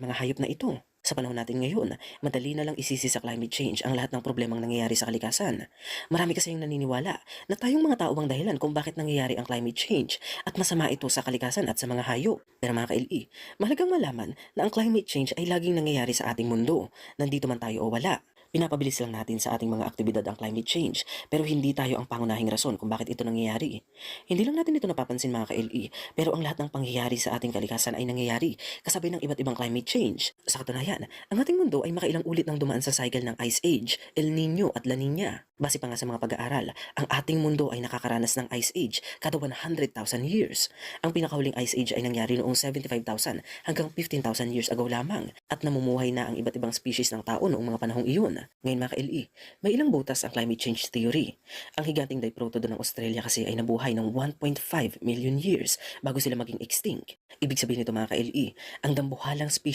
mga hayop na ito. Sa panahon natin ngayon, madali na lang isisi sa climate change ang lahat ng problemang nangyayari sa kalikasan. Marami kasi yung naniniwala na tayong mga tao ang dahilan kung bakit nangyayari ang climate change at masama ito sa kalikasan at sa mga hayop. Pero mga ka-LE, mahalagang malaman na ang climate change ay laging nangyayari sa ating mundo, nandito man tayo o wala. Pinapabilis lang natin sa ating mga aktibidad ang climate change, pero hindi tayo ang pangunahing rason kung bakit ito nangyayari. Hindi lang natin ito napapansin mga ka-LE, pero ang lahat ng pangyayari sa ating kalikasan ay nangyayari kasabay ng iba't ibang climate change. Sa katunayan, ang ating mundo ay makailang ulit nang dumaan sa cycle ng Ice Age, El Nino at La Nina. Base pa nga sa mga pag-aaral, ang ating mundo ay nakakaranas ng Ice Age kada 100,000 years. Ang pinakahuling Ice Age ay nangyari noong 75,000 hanggang 15,000 years ago lamang at namumuhay na ang iba't ibang species ng tao noong mga panahong iyon. Ngayon mga ka-LE, may ilang butas ang climate change theory. Ang higanting diprotodon ng Australia kasi ay nabuhay ng 1.5 million years bago sila maging extinct. Ibig sabihin nito mga ka-LE, ang dambuhalang species